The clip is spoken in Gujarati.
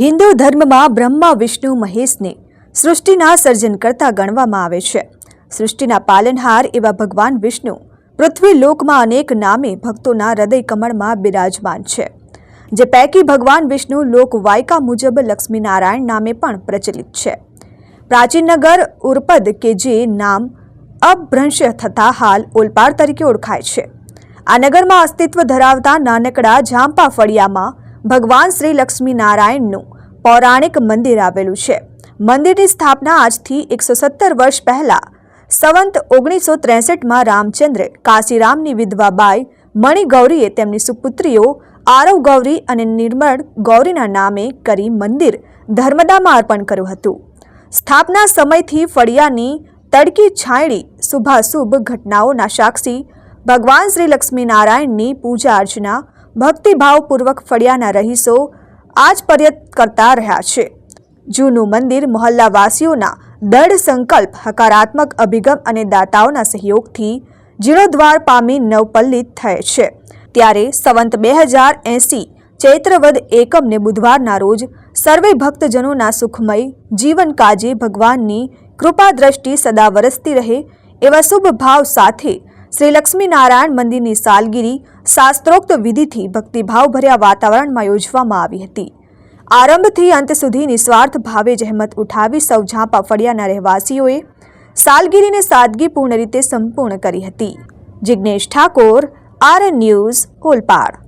હિન્દુ ધર્મમાં બ્રહ્મા, વિષ્ણુ, મહેશને સૃષ્ટિના સર્જન કરતા ગણવામાં આવે છે. સૃષ્ટિના પાલનહાર એવા ભગવાન વિષ્ણુ પૃથ્વી લોકમાં અનેક નામે ભક્તોના હૃદય કમળમાં બિરાજમાન છે. જે પૈકી ભગવાન વિષ્ણુ લોક વાયકા મુજબ લક્ષ્મીનારાયણ નામે પણ પ્રચલિત છે. પ્રાચીન નગર ઉરપદ કે જે નામ અભ્રંશ થતા હાલ ઓલપાડ તરીકે ઓળખાય છે. આ નગરમાં અસ્તિત્વ ધરાવતા નાનકડા ઝાંપા ફળિયામાં ભગવાન શ્રી લક્ષ્મીનારાયણનું પૌરાણિક મંદિર આવેલું છે. મંદિરની સ્થાપના આજથી એકસો વર્ષ પહેલાં સંવંત ઓગણીસો ત્રેસઠમાં રામચંદ્રે કાશીરામની વિધવા બાઈ મણિગૌરીએ તેમની સુપુત્રીઓ આરવ ગૌરી અને નિર્મળ ગૌરીના નામે કરી મંદિર ધર્મદામાં અર્પણ કર્યું હતું. સ્થાપના સમયથી ફળિયાની તડકી છાંયડી શુભાશુભ ઘટનાઓના સાક્ષી ભગવાન શ્રી લક્ષ્મીનારાયણની પૂજા અર્ચના ભક્તિભાવપૂર્વક ફળિયાના રહીશો આજ પર્યત કરતા રહ્યા છે. જૂનું મંદિર મહોલ્લાવાસીઓના દઢ સંકલ્પ, હકારાત્મક અભિગમ અને દાતાઓના સહયોગથી જીર્ણોદ્વાર પામી નવપલ્લિત થયે છે. ત્યારે સંવંત બે હજાર એંસી ચૈત્રવદ એકમને બુધવારના રોજ સર્વે ભક્તજનોના સુખમય જીવન કાજે ભગવાનની કૃપા દ્રષ્ટિ સદા વરસતી રહે એવા શુભ ભાવ સાથે શ્રી લક્ષ્મીનારાયણ મંદિરની સાલગીરી શાસ્ત્રોક્ત વિધિથી ભક્તિભાવભર્યા વાતાવરણમાં યોજવામાં આવી હતી. આરંભથી અંત સુધી નિસ્વાર્થ ભાવે જહેમત ઉઠાવી સૌ ઝાંપા ફળિયાના રહેવાસીઓએ સાલગીરીને સાદગીપૂર્ણ રીતે સંપૂર્ણ કરી હતી. Jignesh Thakor R news Olpad